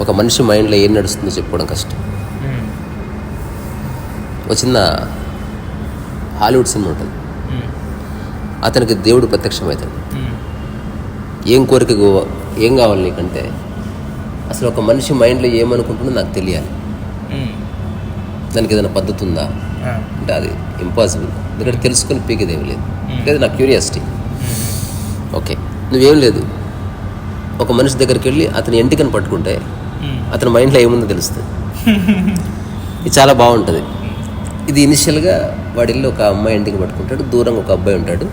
ఒక మనిషి మైండ్లో ఏం నడుస్తుందో చెప్పుకోవడం కష్టం. ఒక చిన్న హాలీవుడ్ సినిమా ఉంటుంది. అతనికి దేవుడు ప్రత్యక్షమవుతాడు. ఏం కోరిక ఏం కావాలి నీకంటే? అసలు ఒక మనిషి మైండ్లో ఏమనుకుంటుందో నాకు తెలియాలి. దానికి ఏదైనా పద్ధతి ఉందా? అంటే అది ఇంపాసిబుల్ ఎందుకంటే తెలుసుకొని పీకేదేమి లేదు. లేదు నా క్యూరియాసిటీ ఓకే నువ్వేం లేదు. ఒక మనిషి దగ్గరికి వెళ్ళి అతని ఎంటికని పట్టుకుంటే అతని మైండ్లో ఏముందో తెలుస్తుంది. ఇది చాలా బాగుంటుంది. ఇది ఇనిషియల్గా వాడి ఇల్లు ఒక అమ్మాయి ఇంటికి పట్టుకుంటాడు. దూరంగా ఒక అబ్బాయి ఉంటాడు.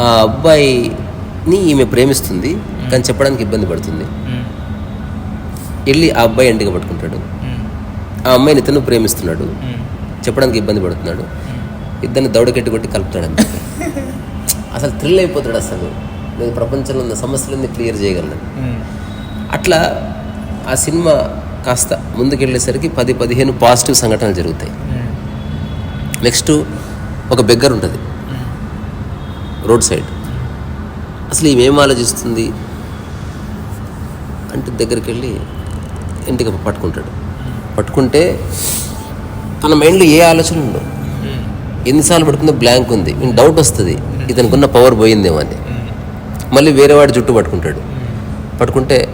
ఆ అబ్బాయిని ఈమె ప్రేమిస్తుంది. కానీ చెప్పడానికి ఇబ్బంది పడుతుంది. వెళ్ళి ఆ అబ్బాయి ఇంటికి పట్టుకుంటాడు. ఆ అమ్మాయిని ఇతను ప్రేమిస్తున్నాడు. చెప్పడానికి ఇబ్బంది పడుతున్నాడు. ఇద్దరిని దౌడకెట్టి కొట్టి కలుపుతాడు అంతే. అసలు థ్రిల్ అయిపోతాడు అసలు. నేను ప్రపంచంలో ఉన్న సమస్యలన్నీ క్లియర్ చేయగలను. అట్లా ఆ సినిమా కాస్త ముందుకెళ్ళేసరికి పది పదిహేను పాజిటివ్ సంఘటనలు జరుగుతాయి. నెక్స్ట్ ఒక బెగ్గర్ ఉంటుంది. Road side. అసలు ఈమె ఏం ఆలోచిస్తుంది? అంటే దగ్గరికి వెళ్ళి ఇంటికి పట్టుకుంటాడు. పట్టుకుంటే తన మైండ్లో ఏ ఆలోచన ఉండవు. ఎన్నిసార్లు పట్టుకుందో బ్లాంక్ ఉంది. డౌట్ వస్తుంది. ఇతనికి ఉన్న పవర్ పోయిందేమో అని. మళ్ళీ వేరే వాడి జుట్టు పట్టుకుంటాడు. పట్టుకుంటే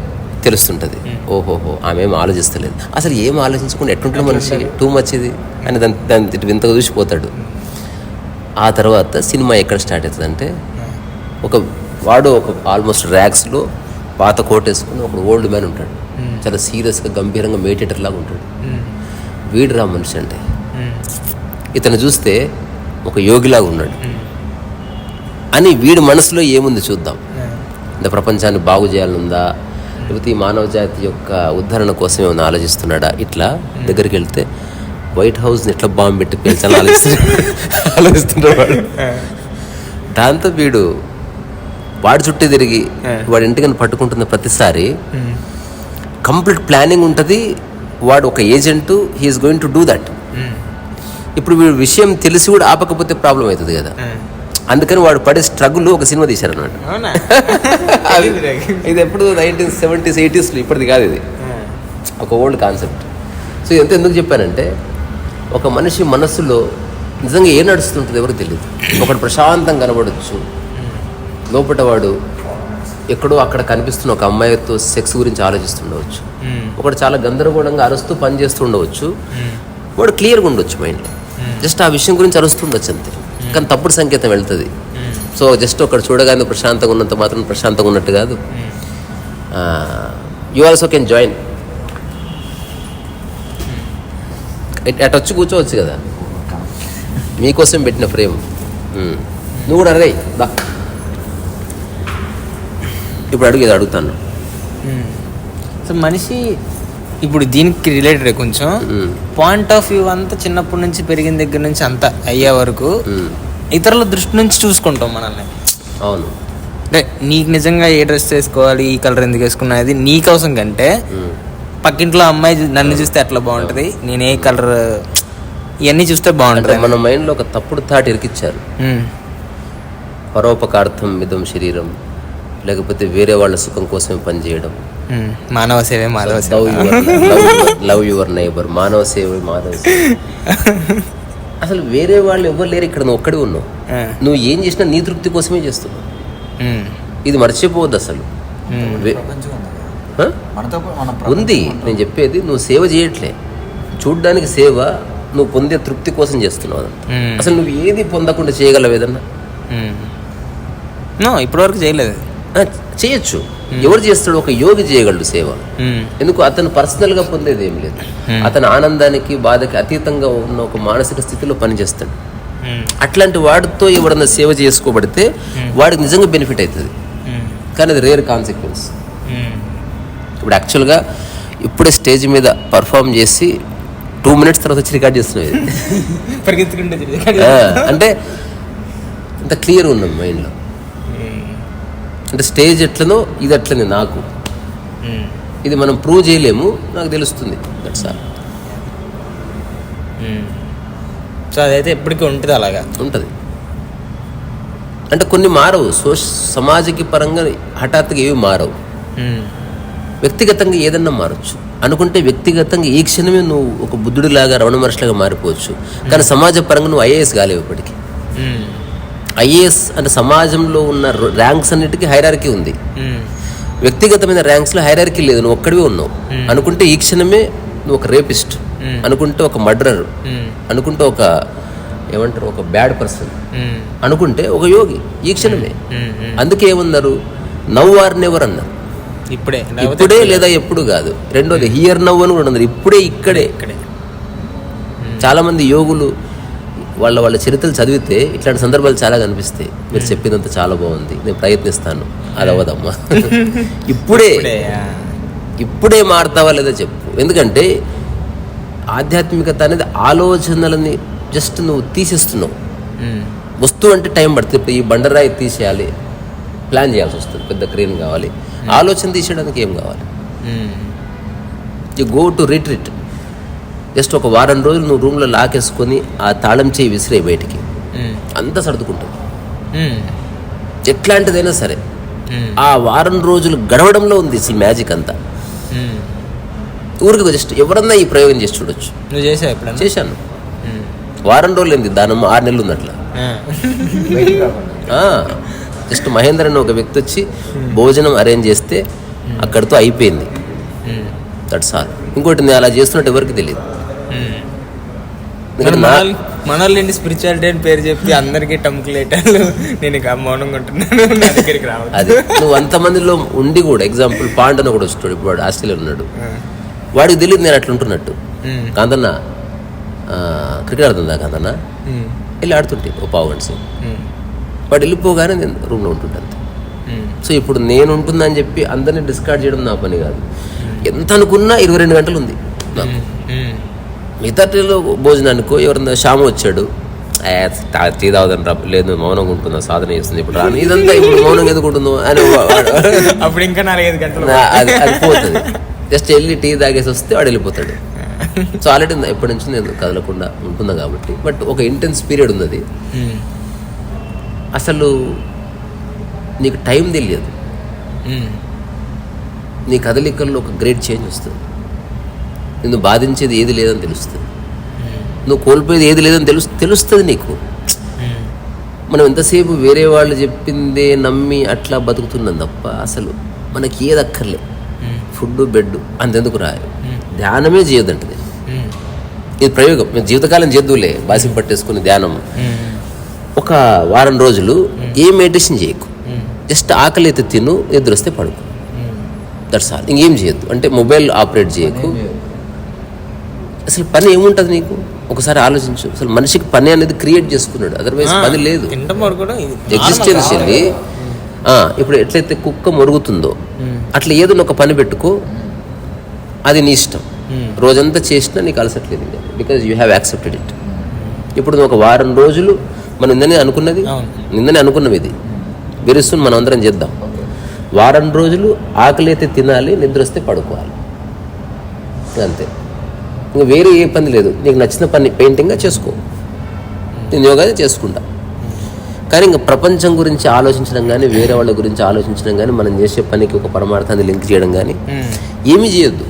తెలుస్తుంటుంది. ఓహోహో ఆమె ఏం ఆలోచిస్తలేదు. అసలు ఏం ఆలోచించకుండా ఎట్టుంటుంది మనిషి? టూ మచ్ ఇది. అని దాని ఇటు వింతగా చూసిపోతాడు ఆ తర్వాత సినిమా ఎక్కడ స్టార్ట్ అవుతుంది అంటే ఒక వాడు ఒక ఆల్మోస్ట్ ర్యాక్స్లో పాత కోట్ వేసుకుని ఒక ఓల్డ్ మ్యాన్ ఉంటాడు. చాలా సీరియస్గా గంభీరంగా మేటేటర్ లాగా ఉంటాడు. వీడు రా మనిషి అంటే. ఇతను చూస్తే ఒక యోగిలాగా ఉన్నాడు. అని వీడి మనసులో ఏముంది చూద్దాం. ఇంత ప్రపంచాన్ని బాగు చేయాలనుందా? లేకపోతే ఈ మానవ జాతి యొక్క ఉద్ధరణ కోసం ఏమైనా ఆలోచిస్తున్నాడా? ఇట్లా దగ్గరికి వెళ్తే వైట్ హౌస్ని ఎట్లా బాంబు పెట్టి పేల్చాలని ఆలోచిస్తున్నాడు దాంతో వీడు వాడి చుట్టూ తిరిగి వాడి ఇంటికి పట్టుకుంటున్న ప్రతిసారి కంప్లీట్ ప్లానింగ్ ఉంటుంది. వాడు ఒక agent he is going to do that ఇప్పుడు వీడు విషయం తెలిసి కూడా ఆపకపోతే ప్రాబ్లం అవుతుంది కదా. అందుకని వాడు పడే స్ట్రగుల్ ఒక సినిమా తీశారు అవునా? ఇది ఎప్పుడు నైన్టీన్ సెవెంటీస్ ఎయిటీస్లో ఇప్పటిది కాదు ఇది. ఒక ఓల్డ్ కాన్సెప్ట్ సో ఎంత ఎందుకు చెప్పానంటే ఒక మనిషి మనస్సులో నిజంగా ఏం నడుస్తుంటుంది ఎవరికి తెలియదు ఒకడు ప్రశాంతం కనబడచ్చు. లోపల వాడు ఎక్కడో అక్కడ కనిపిస్తున్న ఒక అమ్మాయితో సెక్స్ గురించి ఆలోచిస్తుండవచ్చు. ఒకడు చాలా గందరగోళంగా అరుస్తూ పని చేస్తూ ఉండవచ్చు వాడు క్లియర్గా ఉండొచ్చు మైండ్లో జస్ట్ ఆ విషయం గురించి అరుస్తుండొచ్చు అంతే. కానీ తప్పుడు సంకేతం వెళ్తుంది. సో జస్ట్ ఒకడు చూడగానే ప్రశాంతంగా ఉన్నంత మాత్రం ప్రశాంతంగా ఉన్నట్టు కాదు. యు ఆల్సో కెన్ జాయిన్ అటు వచ్చి కూర్చోవచ్చు కదా. మీకోసం పెట్టిన ఫ్రేమ్. నువ్వు కూడా అరే దా. ఇప్పుడు అడుగు అడుగుతాను. సో మనిషి ఇప్పుడు దీనికి రిలేటెడ్ కొంచెం. పాయింట్ ఆఫ్ వ్యూ అంతా చిన్నప్పటి నుంచి పెరిగిన దగ్గర నుంచి అంతా అయ్యే వరకు. ఇతరుల దృష్టి నుంచి చూసుకుంటాం మనల్ని. అవును. అంటే నీకు నిజంగా ఏ డ్రెస్ వేసుకోవాలి ఈ కలర్ ఎందుకు వేసుకున్నది నీకోసం కంటే మ్మ్. పక్కింట్లో అమ్మాయి నన్ను చూస్తే ఎట్లా బాగుంటుంది? నేను ఏ కలర్ ఇవన్నీ చూస్తే బాగుంటుంది. మన మైండ్లో ఒక తప్పుడు థాట్ ఇరికిచ్చారు. పరోపకార్థం మిదం శరీరం. లేకపోతే వేరే వాళ్ళ సుఖం కోసమే పనిచేయడం. మానవ సేవే మాధవ సేవ. Love your love your neighbour మానవ సేవ మానవ సేవ. అసలు వేరే వాళ్ళు ఎవరు లేరు ఇక్కడ నువ్వు ఒక్కడే ఉన్నావు. నువ్వు ఏం చేసినా నీ తృప్తి కోసమే చేస్తున్నావు. ఇది మర్చిపోవద్దు అసలు. ఉంది నేను చెప్పేది నువ్వు సేవ చేయట్లే. చూడ్డానికి సేవ నువ్వు పొందే తృప్తి కోసం చేస్తున్నావు. అసలు నువ్వు ఏది పొందకుండా చేయగలవు ఏదన్నా? ఇప్పటివరకు చేయలేదు. చేయొచ్చు. ఎవరు చేస్తాడు ఒక యోగి చేయగలడు సేవ. ఎందుకు? అతను పర్సనల్గా పొందేది ఏం లేదు అతను ఆనందానికి బాధకి అతీతంగా ఉన్న ఒక మానసిక స్థితిలో పనిచేస్తాడు. అట్లాంటి వాడితో ఎవడన్నా సేవ చేసుకోబడితే వాడికి నిజంగా బెనిఫిట్ అవుతుంది. కానీ అది రేర్ కాన్సిక్వెన్స్. ఇప్పుడు యాక్చువల్గా ఇప్పుడే స్టేజ్ మీద పర్ఫామ్ చేసి టూ మినిట్స్ తర్వాత వచ్చి రికార్డ్ అంటే ఇంత క్లియర్ ఉన్నాం మైండ్లో అంటే స్టేజ్ ఎట్లనో ఇది అట్లనే నాకు. ఇది మనం ప్రూవ్ చేయలేము నాకు తెలుస్తుంది. That's all. సో అదైతే ఎప్పటికీ ఉంటుంది అలాగా? ఉంటుంది. అంటే కొన్ని మారవు. సో సమాజకి పరంగా హఠాత్తుగా ఏవి మారవు. వ్యక్తిగతంగా ఏదన్నా మారచ్చు. అనుకుంటే వ్యక్తిగతంగా ఈ క్షణమే నువ్వు ఒక బుద్ధుడిలాగా రమణ మహర్షిలాగా మారిపోవచ్చు. కానీ సమాజ పరంగా నువ్వు ఐఏఎస్ కాలేవు ఇప్పటికీ. ఐఏఎస్ అంటే సమాజంలో ఉన్న ర్యాంక్స్ అన్నిటికీ హైరార్కీ ఉంది. వ్యక్తిగతమైన ర్యాంక్స్లో హైరార్కీ లేదు నువ్వు ఒక్కడివే ఉన్నావు. అనుకుంటే ఈ క్షణమే నువ్వు ఒక రేపిస్ట్ అనుకుంటే ఒక మర్డరర్ అనుకుంటే ఒక ఏమంటారు ఒక బ్యాడ్ పర్సన్ అనుకుంటే ఒక యోగి ఈ క్షణమే. అందుకే ఏమన్నారు? నవ్ ఆర్ నెవర్ అన్నారు. ఇప్పుడే ఇప్పుడే లేదా ఎప్పుడు కాదు. రెండోది హియర్ నవ్ అని కూడా ఉన్నారు ఇప్పుడే ఇక్కడే. ఇక్కడే. చాలా మంది యోగులు వాళ్ళ వాళ్ళ చరిత్రలు చదివితే ఇట్లాంటి సందర్భాలు చాలా కనిపిస్తాయి. మీరు చెప్పినంత చాలా బాగుంది. నేను ప్రయత్నిస్తాను. అది అవ్వదమ్మా. ఇప్పుడే ఇప్పుడే మారుతావా లేదా చెప్పు. ఎందుకంటే ఆధ్యాత్మికత అనేది ఆలోచనలని జస్ట్ నువ్వు తీసేస్తున్నావు. ఉమ్, వస్తువు అంటే టైం పడుతుంది. ఇప్పుడు ఈ బండరాయి తీసేయాలి. ప్లాన్ చేయాల్సి వస్తుంది. పెద్ద క్రేన్ కావాలి. ఆలోచన తీసేయడానికి ఏం కావాలి? You go to retreat just ఒక వారం రోజులు నువ్వు రూమ్లో లాకేసుకొని ఆ తాళం చేయి విసిరే బయటికి. అంతా సర్దుకుంటుంది ఎట్లాంటిదైనా సరే. ఆ వారం రోజులు గడవడంలో ఉంది అసలు మ్యాజిక్ అంతా. ఊరికి జస్ట్ ఎవరన్నా ఈ ప్రయోగం చేసి చూడొచ్చు. నువ్వు చేసావు ఎప్పుడన్నా? చేశాను. వారం రోజులు ఏంది దానం ఆరు నెలలు ఉంది అట్లా. జస్ట్ మహేందర్ అని ఒక వ్యక్తి వచ్చి భోజనం అరేంజ్ చేస్తే అక్కడితో అయిపోయింది. దట్స్ ఆల్ ఇంకోటి నేను అలా చేస్తున్నట్టు ఎవరికి తెలియదు. ఎందుకంటే మన నా- వాళ్ళు- మన వాళ్ళు ఏంటి స్పిరిచువాలిటీ అని పేరు చెప్పి అందరికీ టమ్కులేటాలు నేను ఇక మౌనంగా ఉంటున్నాను. నా దగ్గరికి రావద్దు. అది నువ్వు అంతమందిలో ఉండి కూడా ఎగ్జాంపుల్ పాండన కూడా వస్తాడు ఇప్పుడు వాడు ఆస్ట్రేలియా ఉన్నాడు వాడికి తెలియదు నేను అట్లా ఉంటున్నట్టు. కాంతన్న ఆ, క్రికెట్ ఆడుతుందా కాంతన్న? ఉమ్, వెళ్ళి ఆడుతుంటే ఓ పావు గంట వాడు వెళ్ళిపోగానే నేను రూమ్లో ఉంటుంటాను సో ఇప్పుడు నేను ఉంటుందని చెప్పి అందరిని డిస్కార్డ్ చేయడం నా పని కాదు. ఎంత అనుకున్నా ఇరవై రెండు గంటలు ఉంది. నాకు మిగతా టీలో భోజనానికో ఎవరన్నా శ్యామ వచ్చాడు "ఏ, తా- టీ తాగుదాం రా లేదు మౌనంగా ఉంటుందా సాధన చేస్తుంది ఇప్పుడు రాను ఇదంతా ఇప్పుడు మౌనంగా ఎందుకు ఉంటుందో అని అప్పుడు ఇంకా నాలుగైదు గంటలు నా- అది అది పోతుంది. జస్ట్ వెళ్ళి టీ తాగేసి వస్తే వాడు వెళ్ళిపోతాడు. సో ఆల్రెడీ ఎప్పటి నుంచి నేను కదలకుండా ఉంటున్నా కాబట్టి. బట్ ఒక ఇంటెన్స్ పీరియడ్ ఉంది అది ఉమ్, అసలు నీకు టైం తెలియదు. నీ కదలికల్లో ఒక గ్రేట్ చేంజ్ వస్తుంది. నిన్ను బాధించేది ఏది లేదని తెలుస్తుంది. నువ్వు కోల్పోయేది ఏది లేదని తెలుసు తెలుస్తుంది నీకు. మనం ఎంతసేపు వేరే వాళ్ళు చెప్పిందే నమ్మి అట్లా బతుకుతున్నాం తప్ప అసలు మనకి ఏది అక్కర్లే. ఫుడ్ బెడ్ అంతెందుకు రాదు. ధ్యానమే చేయొద్దంటది. ఉమ్, ఇది ప్రయోగం. మేము జీవితకాలం చేద్దులే బాసి పట్టేసుకుని ధ్యానం. ఒక వారం రోజులు ఏ మెడిటేషన్ చేయకు. జస్ట్ ఆకలి అయితే తిను నిద్ర వస్తే పడుకో దట్స్ ఆల్ ఇంకేం చేయొద్దు. అంటే మొబైల్ ఆపరేట్ చేయకు. అసలు పని ఏముంటుంది నీకు? ఒకసారి ఆలోచించు. అసలు మనిషికి పని అనేది క్రియేట్ చేసుకున్నాడు. అదర్వైజ్ పని లేదు. ఇది ఎగ్జిస్టెన్షియల్లీ ఇప్పుడు ఎట్లయితే కుక్క మొరుగుతుందో అట్లా ఏదైనా ఒక పని పెట్టుకో అది నీ ఇష్టం. రోజంతా చేసినా నీకు అలసట్లేదు because you have accepted it ఇప్పుడు నువ్వు ఒక వారం రోజులు మనం నిన్ననే అనుకున్నది. నిన్ననే అనుకున్నాం ఇది. విరుస్తుని మనం అందరం చేద్దాం. వారం రోజులు ఆకలి అయితే తినాలి నిద్ర వస్తే పడుకోవాలి. అంతే. ఇంకా వేరే ఏ పని లేదు. నీకు నచ్చిన పని పెయింటింగ్గా చేసుకో. నేను యోగా చేసుకుంటా. కానీ ఇంకా ప్రపంచం గురించి ఆలోచించడం కానీ వేరే వాళ్ళ గురించి ఆలోచించడం కానీ మనం చేసే పనికి ఒక పరమార్థాన్ని లింక్ చేయడం కానీ ఏమీ చేయొద్దు.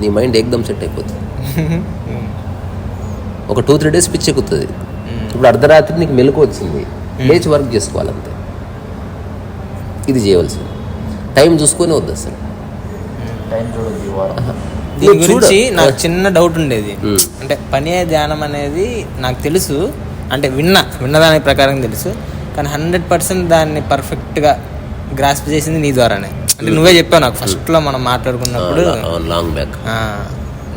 నీ మైండ్ ఏకదమ్ సెట్ అయిపోతుంది. ఒక టూ త్రీ డేస్ పిచ్చి ఎక్కుతుంది. ఇప్పుడు అర్ధరాత్రి నీకు మెలకు వచ్చింది. లేచి వర్క్ చేసుకోవాలంతే. ఇది చేయవలసింది. టైం చూసుకొని వద్దు అసలు. నువ్వు చూడు. గురించి నాకు చిన్న డౌట్ ఉండేది. అంటే పని ధ్యానం అనేది నాకు తెలుసు. అంటే విన్నా విన్నదాని ప్రకారం తెలుసు. కానీ హండ్రెడ్ పర్సెంట్ దాన్ని పర్ఫెక్ట్గా గ్రాస్ప్ చేసింది నీ ద్వారానే. అంటే నువ్వే చెప్పావు నాకు ఫస్ట్లో మనం మాట్లాడుకున్నప్పుడు. లాంగ్ బ్యాక్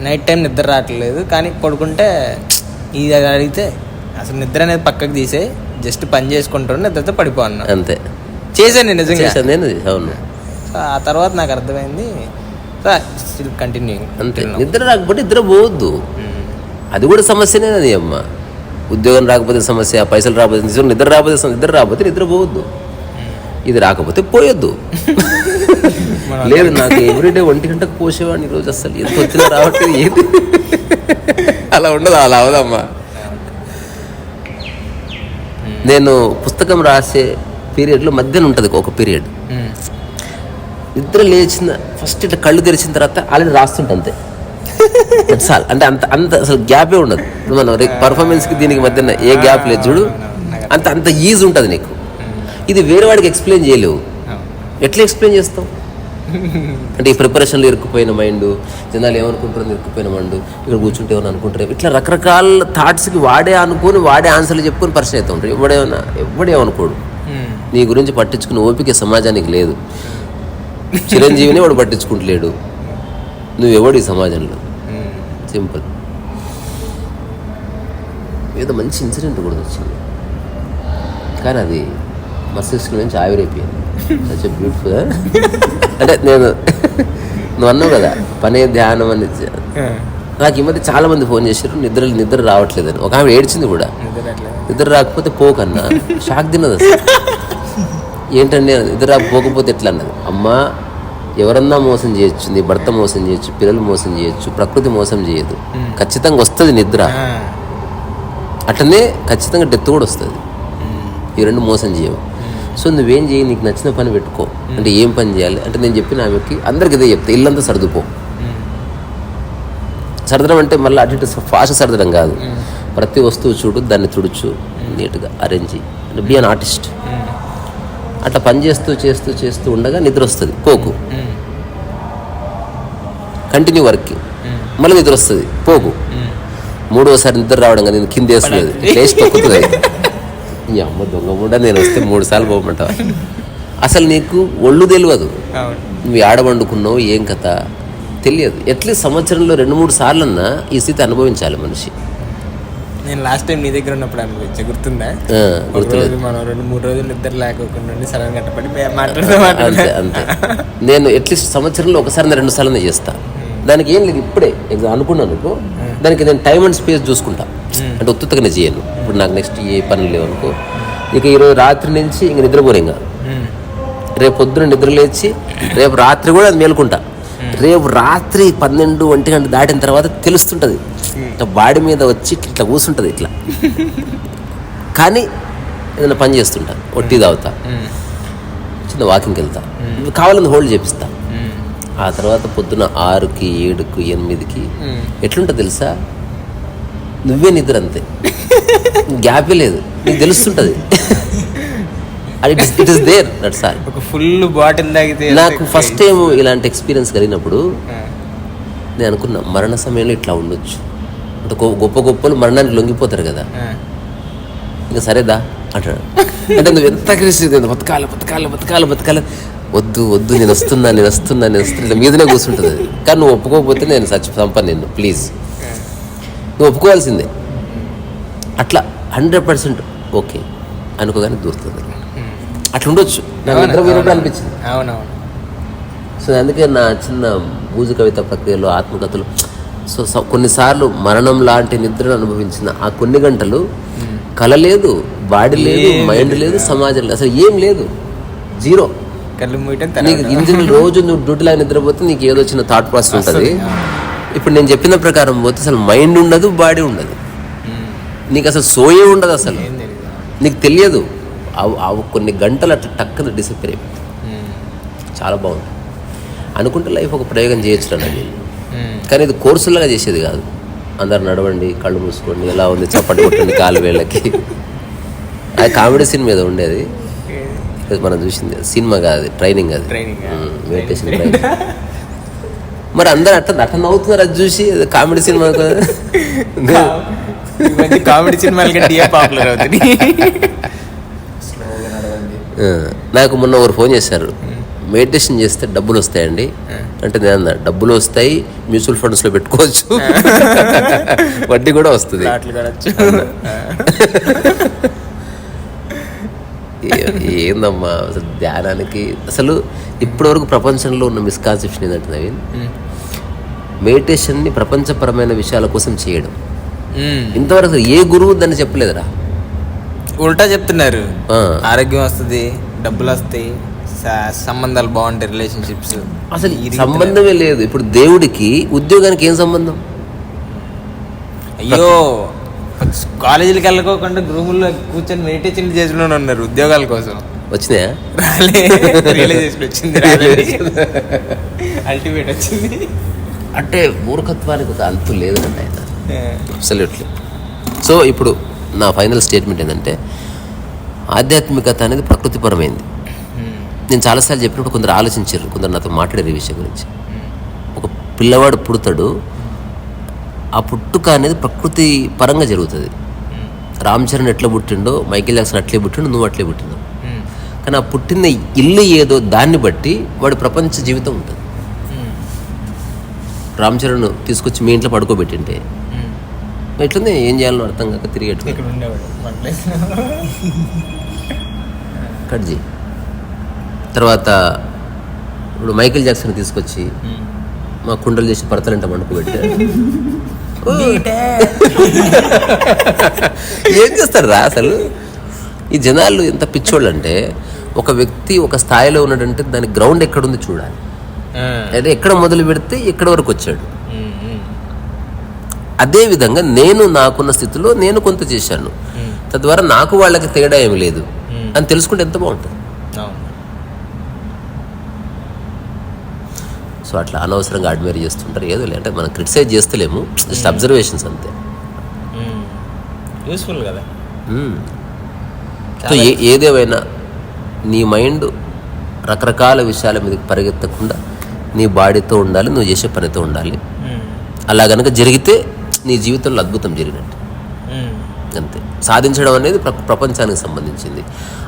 నైట్ టైం నిద్ర రావట్లేదు. కానీ పడుకుంటే ఇది అడిగితే అసలు నిద్ర అనేది పక్కకు తీసే జస్ట్ పని చేసుకుంటాడు నిద్రతో పడిపోన్నా అంతే. చేశాను నిజంగా. అవును. ఆ తర్వాత నాకు అర్థమైంది. స్టిల్ కంటిన్యూ అంతే. నిద్ర రాకపోతే నిద్ర పోవద్దు. అది కూడా సమస్యనే అది అమ్మ. ఉద్యోగం రాకపోతే సమస్య పైసలు రాకపోతే నిద్ర రాకపోతే నిద్ర రాకపోతే నిద్ర పోవద్దు. ఇది రాకపోతే పోయొద్దు. లేదు నాకు ఎవ్రీడే ఒంటి గంటకు పోసేవాడిని ఈరోజు అసలు ఎంత వచ్చినా రావట్లేదు ఏంటి అలా ఉండదు అలా అవదమ్మా. నేను పుస్తకం రాసే పీరియడ్లో మధ్యన ఉంటుంది ఒక పీరియడ్. నిద్ర లేచిన ఫస్ట్ ఇట్లా కళ్ళు తెరిచిన తర్వాత ఆల్రెడీ రాస్తుంటా అంతే. All. అంటే అంత అంత అసలు గ్యాపే ఉండదు. ఇప్పుడు మనం పర్ఫార్మెన్స్కి దీనికి మధ్యన ఏ గ్యాప్ లేదు చూడు. అంత అంత ఈజీ ఉంటుంది నీకు. ఇది వేరే వాడికి ఎక్స్ప్లెయిన్ చేయలేవు. ఎట్లా ఎక్స్ప్లెయిన్ చేస్తావు? అంటే ఈ ప్రిపరేషన్లో ఇరుక్కుపోయిన మైండ్ జనాలు ఏమనుకుంటారో ఇరుక్కుపోయిన మైండ్ ఇక్కడ కూర్చుంటే ఏమని అనుకుంటారు ఇట్లా రకరకాల థాట్స్కి వాడే అనుకొని వాడే ఆన్సర్లు చెప్పుకొని పరిచయం అవుతూ ఉంటారు. ఎవడేమన్నా ఎవడేమనుకోడు. నీ గురించి పట్టించుకునే ఓపిక సమాజానికి లేదు. చిరంజీవిని వాడు పట్టించుకుంటలేడు. నువ్వెవడు ఈ సమాజంలో. సింపుల్. ఏదో మంచి ఇన్సిడెంట్ కూడా వచ్చింది. కానీ అది మస్తిష్క నుంచి ఆవిరైపోయింది. సచ్ బ్యూటిఫుల్ అంటే నేను నువ్వు అన్నావు కదా పనే ధ్యానం అని. నాకు ఈ మధ్య చాలా మంది ఫోన్ చేశారు నిద్ర నిద్ర రావట్లేదని. ఒక ఆమె ఏడ్చింది కూడా. నిద్ర రాకపోతే పోకన్నా షాక్ తిన్నది అసలు. ఏంటండి నిద్ర రాకపోతే ఎట్లా అన్నది? అమ్మా ఎవరన్నా మోసం చేయొచ్చు నీ భర్త మోసం చేయొచ్చు పిల్లలు మోసం చేయొచ్చు ప్రకృతి మోసం చేయదు. ఖచ్చితంగా వస్తుంది నిద్ర. అట్లనే ఖచ్చితంగా డెత్ కూడా వస్తుంది. ఈ రెండు మోసం చేయవు. సో నువ్వేం చేయి నీకు నచ్చిన పని పెట్టుకో. అంటే ఏం పని చేయాలి? అంటే నేను చెప్పిన ఆమెకి అందరికి ఇదే చెప్తా ఇల్లంతా సర్దుపో. ఉమ్. సర్దడం అంటే మళ్ళీ అటు ఇటు ఫాస్ట్ సర్దడం కాదు. ప్రతి వస్తువు చూడు దాన్ని తుడుచు నీట్గా అరేంజ్ అంటే బి అన్ ఆర్టిస్ట్. అట్లా పని చేస్తూ చేస్తూ చేస్తూ ఉండగా నిద్ర వస్తుంది. పోకు. Continue working um. మళ్ళీ నిద్ర వస్తుంది. పోకు. మూడోసారి నిద్ర రావడం కానీ నేను కింద వేస్తుంది లేచి తొక్కుతుంది ఈ అమ్మ దొంగ మూడ నేను వస్తే మూడు సార్లు పోమంటావా అసలు నీకు ఒళ్ళు తెలియదు. నువ్వు ఆడ వండుకున్నావు ఏం కథ? తెలియదు. ఎట్లీస్ట్ సంవత్సరంలో రెండు మూడు సార్లన్నా ఈ స్థితి అనుభవించాలి మనిషి. నేను లాస్ట్ టైం నీ దగ్గర ఉన్నప్పుడు అనిపించా గుర్తుందా? రోజు మనం రెండు మూడు రోజులు లేకోకుండా ఉండి సడన్ కట్టపడి మాట్లాడుతూ అంతే నేను అట్లీస్ట్ సంవత్సరంలో ఒకసారి రెండు సార్లు చేస్తా. దానికి ఏం లేదు ఇప్పుడే ఎగ్జామ్ అనుకున్నాను అనుకో. దానికి నేను టైం అండ్ స్పేస్ చూసుకుంటా. అంటే ఉత్తుతగానే చేయను. ఇప్పుడు నాకు నెక్స్ట్ ఏ పనులు లేవు అనుకో. ఇక ఈరోజు రాత్రి నుంచి ఇంక నిద్రపోరు ఇంకా. రేపు పొద్దున నిద్ర లేచి రేపు రాత్రి కూడా అది మేలుకుంటా. రేపు రాత్రి పన్నెండు ఒంటి గంట దాటిన తర్వాత తెలుస్తుంటుంది. బాడీ మీద వచ్చి ఇట్లా కూర్చుంటుంది ఇట్లా. కానీ ఏదైనా పని చేస్తుంటా ఒట్టి తాగుతా చిన్న వాకింగ్కి వెళ్తా కావాలని హోల్డ్ చేపిస్తా. ఆ తర్వాత పొద్దున ఆరుకి ఏడుకి ఎనిమిదికి ఎట్లుంటుంది తెలుసా? నువ్వే నిద్ర అంతే గ్యాపే లేదు నీకు తెలుస్తుంటుంది. It is it is there that's all ఒక ఫుల్ బాటిల్ తాగితే నాకు ఫస్ట్ టైం ఇలాంటి ఎక్స్పీరియన్స్ కలిగినప్పుడు నేను అనుకున్నా మరణ సమయంలో ఇట్లా ఉండొచ్చు. అంటే గొప్ప గొప్పలు మరణానికి లొంగిపోతారు కదా. ఇంకా సరేదా అంటాడు. అంటే నువ్వు ఎంత అగ్రెసివ్ బతకాలి బతకాలి బతకాలి బతకాలి. వద్దు వద్దు నేను వస్తున్నా నేను వస్తున్నా నేను వస్తున్నా మీదనే కూర్చుంటుంది. అది. కానీ నువ్వు ఒప్పుకోకపోతే నేను చచ్చి చంపను నిన్ను ప్లీజ్ నువ్వు ఒప్పుకోవాల్సిందే. అట్లా హండ్రెడ్ పర్సెంట్ ఓకే అనుకోగానే దూరుతుంది. అట్లా ఉండొచ్చు. నాకు అనిపించింది అవునవును. సో అందుకే నా చిన్న బూజు కవిత ప్రక్రియలో ఆత్మకథలు సో కొన్నిసార్లు మరణం లాంటి నిద్రను అనుభవించిన ఆ కొన్ని గంటలు కల లేదు బాడీ లేదు మైండ్ లేదు. సమాజం లేదు. అసలు ఏం లేదు. జీరో. నీకు ఇంజిన్ రోజు నువ్వు డ్యూటీలా నిద్రపోతే నీకు ఏదో చిన్న థాట్ ప్రాసెస్ ఉంటుంది. ఇప్పుడు నేను చెప్పిన ప్రకారం పోతే అసలు మైండ్ ఉండదు బాడీ ఉండదు. నీకు అసలు సోయే ఉండదు అసలు. నీకు తెలియదు. అవి కొన్ని గంటలు అట్లా టక్కన డిసప్పేర్ అయిపోతాయి. చాలా బాగుంది. అనుకుంటే లైఫ్ ఒక ప్రయోగం చేయొచ్చు అన్నది కానీ ఇది కోర్సులాగా చేసేది కాదు. అందరు నడవండి కళ్ళు మూసుకోండి ఎలా ఉంది చప్పటి కొట్టండి కాలు వేళ్ళకి. అది కామెడీ సీన్ మీద ఉండేది. మనం చూసింది. సినిమా కాదు ట్రైనింగ్ అది. Meditation training. మరి అందరు అట్ట అట్ట నవ్వుతున్నారు అది చూసి కామెడీ సినిమా కామెడీ సినిమాల కంటే ఏ పాపులర్ అవుతుంది? ఆ, నాకు మొన్న ఒకరు ఫోన్ చేశారు. మెడిటేషన్ చేస్తే డబ్బులు వస్తాయండి. అంటే నేను అన్నా డబ్బులు వస్తాయి మ్యూచువల్ ఫండ్స్లో పెట్టుకోవచ్చు. వడ్డీ కూడా వస్తుంది. ఏందమ్మా అసలు ధ్యానానికి అసలు ఇప్పటివరకు ప్రపంచంలో ఉన్న మిస్కాన్సెప్షన్ ఏంటంటే నవీన్ మెడిటేషన్ని ప్రపంచపరమైన విషయాల కోసం చేయడం. ఇంతవరకు ఏ గురువు దాన్ని చెప్పలేదురా. ఉల్టా చెప్తున్నారు. ఆరోగ్యం వస్తుంది డబ్బులు వస్తాయి. సంబంధాలు బాగుంటాయి రిలేషన్షిప్స్ అసలు సంబంధమే లేదు. ఇప్పుడు దేవుడికి ఉద్యోగానికి ఏం సంబంధం? అయ్యో కాలేజీలకు వెళ్ళకోకుండా రూముల్లో కూర్చొని మెడిటేషన్ చేసిన ఉన్నారు ఉద్యోగాల కోసం. వచ్చినాయా? వచ్చింది అల్టిమేట్ వచ్చింది. అంటే మూర్ఖత్వానికి ఒక అంతు లేదు అండి ఆయన అబ్సల్యూట్లీ సో ఇప్పుడు నా ఫైనల్ స్టేట్మెంట్ ఏంటంటే ఆధ్యాత్మికత అనేది ప్రకృతిపరమైంది. నేను చాలాసార్లు చెప్పినప్పుడు కొందరు ఆలోచించారు కొందరు నాతో మాట్లాడారు ఈ విషయం గురించి. ఒక పిల్లవాడు పుడతాడు ఆ పుట్టుక అనేది ప్రకృతి పరంగా జరుగుతుంది. రామ్ చరణ్ ఎట్లా పుట్టిండో మైకేల్ జాక్సన్ అట్లే పుట్టిండో నువ్వు అట్లే పుట్టినావు కానీ ఆ పుట్టిన ఇల్లు ఏదో దాన్ని బట్టి వాడి ప్రపంచ జీవితం ఉంటుంది. రామ్ చరణ్ తీసుకొచ్చి మీ ఇంట్లో పడుకోబెట్టింటే ఎట్లుంది? ఏం చేయాలో అర్థం కాక తిరిగి. కట్ చేయి. తర్వాత ఇప్పుడు మైకేల్ జాక్సన్ తీసుకొచ్చి మా కుండలు చేసి పడతలంట పండుకోబెట్టాడు ఏం చేస్తారు రా అసలు? ఈ జనాలు ఎంత పిచ్చోళ్ళు అంటే ఒక వ్యక్తి ఒక స్థాయిలో ఉన్నాడంటే దాని గ్రౌండ్ ఎక్కడుంది చూడాలి. అంటే ఎక్కడ మొదలు పెడితే ఎక్కడ వరకు వచ్చాడు. అదే విధంగా నేను నాకున్న స్థితిలో నేను కొంత చేశాను. తద్వారా నాకు వాళ్ళకి తేడా ఏమి లేదు. అని తెలుసుకుంటే ఎంత బాగుంటుంది అవును సో అట్లా అనవసరంగా అడ్మైర్ చేస్తుంటారు. ఏదో అంటే మనం క్రిటిసైజ్ చేస్తలేము జస్ట్ అబ్జర్వేషన్స్ అంతే. యూస్ఫుల్ కదా. మ్మ్. సో ఏ ఏదేమైనా నీ మైండ్ రకరకాల విషయాల మీదకి పరిగెత్తకుండా నీ బాడీతో ఉండాలి నువ్వు చేసే పనితో ఉండాలి. అలా గనక జరిగితే నీ జీవితంలో అద్భుతం జరిగినట్టు. అంతే. సాధించడం అనేది ప్ర- ప్రపంచానికి సంబంధించింది.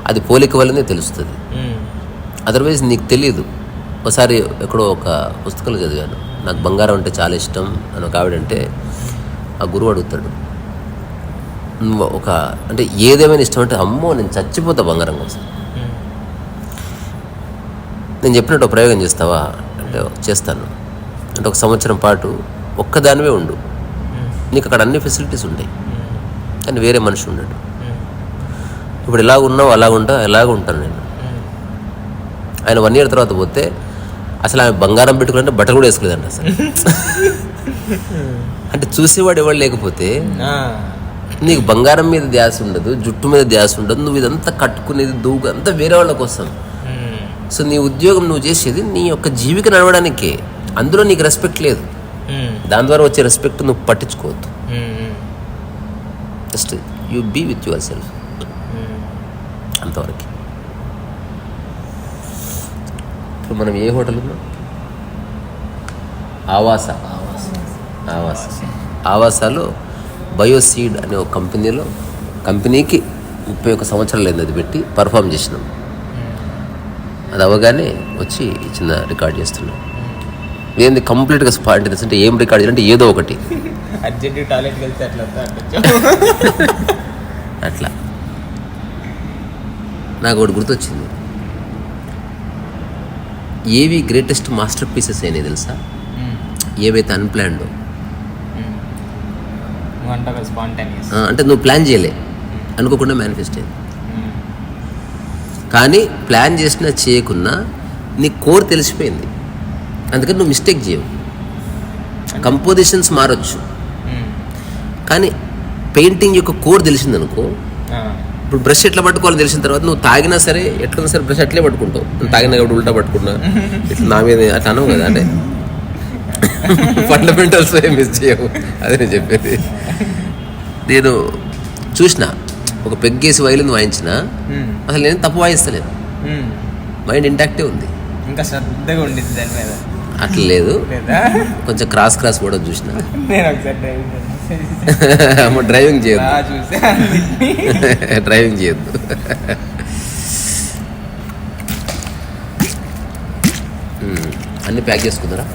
అది పోలిక వల్లనే తెలుస్తుంది. అదర్వైజ్ నీకు తెలియదు ఒకసారి ఎక్కడో ఒక పుస్తకాలు చదివాను. నాకు బంగారం అంటే చాలా ఇష్టం అని ఒక ఆవిడంటే ఆ గురువు అడుగుతాడు. ఒక అంటే ఏదేమైనా ఇష్టం అంటే అమ్మో నేను చచ్చిపోతా బంగారం కోసం. నేను చెప్పినట్టు ప్రయోగం చేస్తావా? అంటే చేస్తాను. అంటే ఒక సంవత్సరం పాటు ఒక్కదానివే ఉండు. నీకు అక్కడ అన్ని ఫెసిలిటీస్ ఉంటాయి. కానీ వేరే మనిషి ఉండడు. ఇప్పుడు ఎలా ఉన్నావు అలా ఉంటా ఎలాగ ఉంటాను నేను. ఆయన వన్ ఇయర్ తర్వాత పోతే అసలు ఆమె బంగారం పెట్టుకుంటే బట్టలు కూడా వేసుకోలేదంట అసలు. అంటే చూసేవాడు ఎవడు లేకపోతే నీకు బంగారం మీద ధ్యాస ఉండదు జుట్టు మీద ధ్యాస ఉండదు నువ్వు ఇదంతా కట్టుకునేది దూగు అంతా వేరే వాళ్ళ కోసం సో నీ ఉద్యోగం నువ్వు చేసేది నీ యొక్క జీవిక నడవడానికే. అందులో నీకు రెస్పెక్ట్ లేదు. దాని ద్వారా వచ్చే రెస్పెక్ట్ నువ్వు పట్టించుకోవద్దు. Just you be with yourself. అంతవరకు. ఇప్పుడు మనం ఏ హోటల్ ఉన్నాం? ఆవాస. ఆవాస. ఆవాసాలో బయోసీడ్ అనే ఒక కంపెనీలో కంపెనీకి ముప్పై ఒక సంవత్సరాలు అయింది అది పెట్టి పర్ఫామ్ చేసినాం. అది అవగానే వచ్చి చిన్న రికార్డ్ చేస్తున్నాం. ఏంది కంప్లీట్గా స్పాంటినస్ అంటే ఏం రికార్డ్ చేయాలంటే ఏదో ఒకటి. అట్లా. నాకు ఒకటి గుర్తొచ్చింది. ఏవి గ్రేటెస్ట్ మాస్టర్ పీసెస్ అయినాయి తెలుసా? ఏవైతే అన్ప్లాన్డ్ అంటే నువ్వు ప్లాన్ చేయలే. అనుకోకుండా మేనిఫెస్ట్ అయింది. కానీ ప్లాన్ చేసినా చేయకున్నా నీ కోర్ తెలిసిపోయింది. అందుకని నువ్వు మిస్టేక్ చేయవు. కంపోజిషన్స్ మారొచ్చు. కానీ పెయింటింగ్ యొక్క కోర్ తెలిసిందనుకో ఇప్పుడు బ్రష్ ఎట్లా పట్టుకోవాలని తెలిసిన తర్వాత నువ్వు తాగినా సరే ఎట్లా సరే బ్రష్ అట్లే పట్టుకుంటావు. నువ్వు తాగినా కాబట్టి ఉల్టా పట్టుకున్నా. ఇట్లా నా మీద అట్లా అనవు కదా అంటే. ఫండమెంటల్స్ మిస్ చేయవు. అదే నేను చెప్పేది. నేను చూసిన ఒక పెగ్గేసి వైలిన్ వాయించిన అసలు నేను తప్పు వాయిస్తలేను మైండ్ ఇంటాక్టే ఉంది. ఇంకా శ్రద్ధగా ఉండింది దాని మీద. అట్లా లేదు. కొంచెం క్రాస్ క్రాస్ కూడా చూసిన. నేను ఒకసారి అమ్మ డ్రైవింగ్ చేయొద్దు. చూసా డ్రైవింగ్ చేయొద్దు. అన్ని ప్యాక్ చేసుకుందరా?